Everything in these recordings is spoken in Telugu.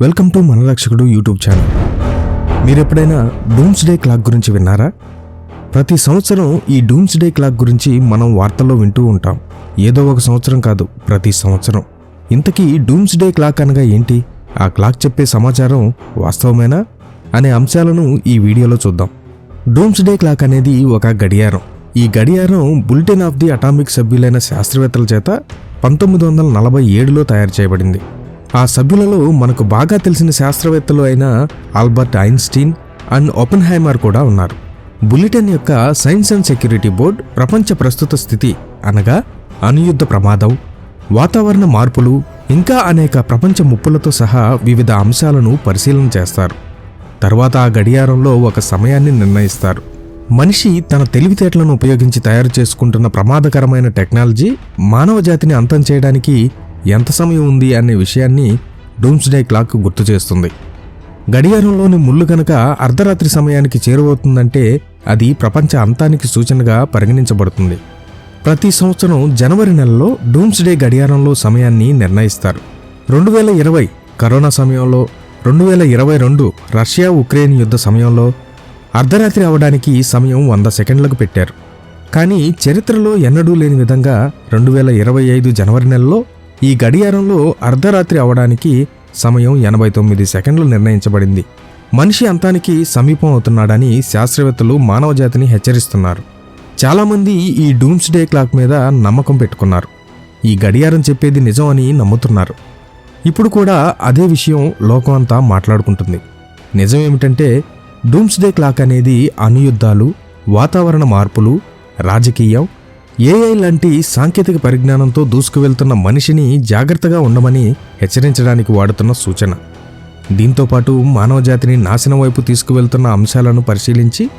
Welcome to మనరక్షకుడు YouTube channel. మీరు ఎప్పుడైనా డూమ్స్ డే క్లాక్ గురించి విన్నారా? ప్రతి సంవత్సరం ఈ డూమ్స్ డే క్లాక్ గురించి మనం వార్తల్లో వింటూ ఉంటాం. ఏదో ఒక సంవత్సరం కాదు ప్రతి సంవత్సరం. ఇంతకీ డూమ్స్ డే క్లాక్ అనగా ఏంటి? ఆ క్లాక్ చెప్పే సమాచారం వాస్తవమేనా? అనే అంశాలను ఈ వీడియోలో చూద్దాం. డూమ్స్ డే క్లాక్ అనేది ఒక గడియారం. ఈ గడియారం బులెటిన్ ఆఫ్ ది అటామిక్ సభ్యులైన శాస్త్రవేత్తల చేత పంతొమ్మిది వందల నలభై ఏడులో తయారు చేయబడింది. ఆ సభ్యులలో మనకు బాగా తెలిసిన శాస్త్రవేత్తలు అయిన ఆల్బర్ట్ ఐన్స్టీన్ అండ్ ఓపెన్హైమర్ కూడా ఉన్నారు. బులెటిన్ యొక్క సైన్స్ అండ్ సెక్యూరిటీ బోర్డ్ ప్రపంచ ప్రస్తుత స్థితి అనగా అనుయుద్ధ ప్రమాదం వాతావరణ మార్పులు ఇంకా అనేక ప్రపంచ ముప్పులతో సహా వివిధ అంశాలను పరిశీలన చేస్తారు. తర్వాత ఆ గడియారంలో ఒక సమయాన్ని నిర్ణయిస్తారు. మనిషి తన తెలివితేటలను ఉపయోగించి తయారు చేసుకుంటున్న ప్రమాదకరమైన టెక్నాలజీ మానవ జాతిని అంతం చేయడానికి ఎంత సమయం ఉంది అనే విషయాన్ని డూమ్స్డే క్లాక్ గుర్తు చేస్తుంది. గడియారంలోని ముళ్ళు కనుక అర్ధరాత్రి సమయానికి చేరువవుతుందంటే అది ప్రపంచ అంతానికి సూచనగా పరిగణించబడుతుంది. ప్రతి సంవత్సరం జనవరి నెలలో డూమ్స్డే గడియారంలో సమయాన్ని నిర్ణయిస్తారు. రెండు వేల ఇరవై కరోనా సమయంలో రెండు వేల ఇరవై రెండు రష్యా ఉక్రెయిన్ యుద్ధ సమయంలో అర్ధరాత్రి అవడానికి సమయం వంద సెకండ్లకు పెట్టారు. కానీ చరిత్రలో ఎన్నడూ లేని విధంగా రెండు వేల ఇరవై ఐదు జనవరి నెలలో ఈ గడియారంలో అర్ధరాత్రి అవడానికి సమయం ఎనభై తొమ్మిది సెకండ్లు నిర్ణయించబడింది. మనిషి అంతానికి సమీపం అవుతున్నాడని శాస్త్రవేత్తలు మానవజాతిని హెచ్చరిస్తున్నారు. చాలామంది ఈ డూమ్స్ డే క్లాక్ మీద నమ్మకం పెట్టుకున్నారు. ఈ గడియారం చెప్పేది నిజం అని నమ్ముతున్నారు. ఇప్పుడు కూడా అదే విషయం లోకం అంతా మాట్లాడుకుంటుంది. నిజం ఏమిటంటే డూమ్స్ డే క్లాక్ అనేది అణుయుద్ధాలు వాతావరణ మార్పులు రాజకీయం ఏఐ లాంటి సాంకేతిక పరిజ్ఞానంతో దూసుకువెళ్తున్న మనిషిని జాగ్రత్తగా ఉండమని హెచ్చరించడానికి వాడుతున్న సూచన. దీంతోపాటు మానవజాతిని నాశనం వైపు తీసుకువెళ్తున్న అంశాలను పరిశీలించి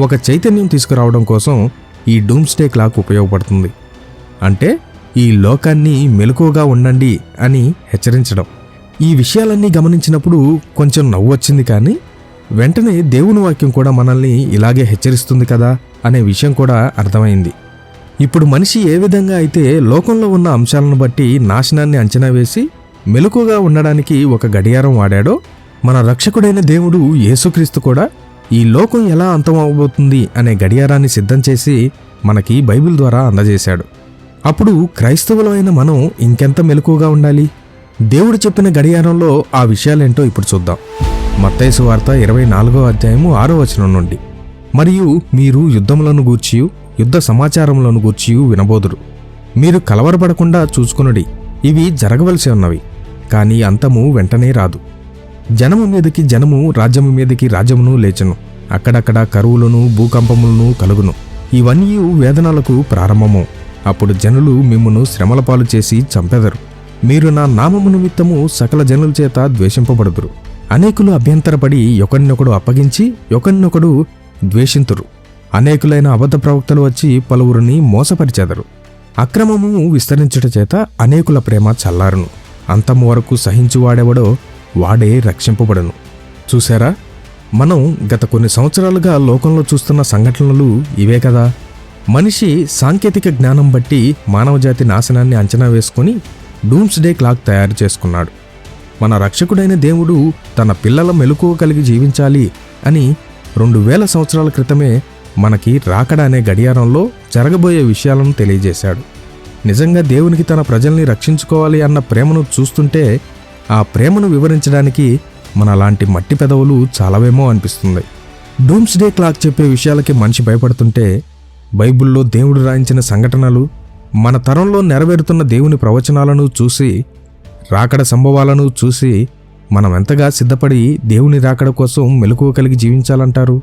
ఒక చైతన్యం తీసుకురావడం కోసం ఈ డూమ్స్డే క్లాక్ ఉపయోగపడుతుంది. అంటే ఈ లోకాన్ని మెలకువగా ఉండండి అని హెచ్చరించడం. ఈ విషయాలన్నీ గమనించినప్పుడు కొంచెం నవ్వు వచ్చింది కానీ వెంటనే దేవుని వాక్యం కూడా మనల్ని ఇలాగే హెచ్చరిస్తుంది కదా అనే విషయం కూడా అర్థమైంది. ఇప్పుడు మనిషి ఏ విధంగా అయితే లోకంలో ఉన్న అంశాలను బట్టి నాశనాన్ని అంచనా వేసి మెలకుగా ఉండడానికి ఒక గడియారం వాడాడో మన రక్షకుడైన దేవుడు యేసుక్రీస్తు కూడా ఈ లోకం ఎలా అంతం అవబోతుంది అనే గడియారాన్ని సిద్ధం చేసి మనకి బైబిల్ ద్వారా అందజేశాడు. అప్పుడు క్రైస్తవులమైన మనం ఇంకెంత మెలకుగా ఉండాలి? దేవుడు చెప్పిన గడియారంలో ఆ విషయాలేంటో ఇప్పుడు చూద్దాం. మత్తైసు వార్త ఇరవై నాలుగో అధ్యాయము ఆరో వచనం నుండి. మరియు మీరు యుద్ధములను గూర్చియు యుద్ధ సమాచారములను గూర్చి వినబోదురు. మీరు కలవరపడకుండా చూసుకునుడి. ఇవి జరగవలసి ఉన్నవి. కానీ అంతము వెంటనే రాదు. జనము మీదకి జనము రాజ్యము మీదకి రాజ్యమును లేచను. అక్కడక్కడ కరువులను భూకంపములను కలుగును. ఇవన్నీ వేదనలకు ప్రారంభము. అప్పుడు జనులు మిమ్మును శ్రమల పాలు చేసి చంపెదరు. మీరు నా నామము నిమిత్తము సకల జనుల చేత ద్వేషింపబడుదురు. అనేకులు అభ్యంతరపడి ఒకరినొకడు అప్పగించి ఒకరినొకడు ద్వేషింతురు. అనేకులైన అబద్ధ ప్రవక్తలు వచ్చి పలువురిని మోసపరిచెదరు. అక్రమము విస్తరించుట చేత అనేకుల ప్రేమ చల్లారును. అంతము వరకు సహించువాడెవడో వాడే రక్షింపబడను. చూసారా మనం గత కొన్ని సంవత్సరాలుగా లోకంలో చూస్తున్న సంఘటనలు ఇవే కదా. మనిషి సాంకేతిక జ్ఞానం బట్టి మానవజాతి నాశనాన్ని అంచనా వేసుకుని డూమ్స్ డే క్లాక్ తయారు చేసుకున్నాడు. మన రక్షకుడైన దేవుడు తన పిల్లల మెలకువ కలిగి జీవించాలి అని రెండు వేల సంవత్సరాల క్రితమే మనకి రాకడ అనే గడియారంలో జరగబోయే విషయాలను తెలియజేశాడు. నిజంగా దేవునికి తన ప్రజల్ని రక్షించుకోవాలి అన్న ప్రేమను చూస్తుంటే ఆ ప్రేమను వివరించడానికి మన లాంటి మట్టి పెదవులు చాలావేమో అనిపిస్తుంది. డూమ్స్ డే క్లాక్ చెప్పే విషయాలకి మనిషి భయపడుతుంటే బైబిల్లో దేవుడు రాయించిన సంఘటనలు మన తరంలో నెరవేరుతున్న దేవుని ప్రవచనాలను చూసి రాకడ సంభవాలను చూసి మనం ఎంతగా సిద్ధపడి దేవుని రాకడ కోసం మెలకువ కలిగి జీవించాలంటారు?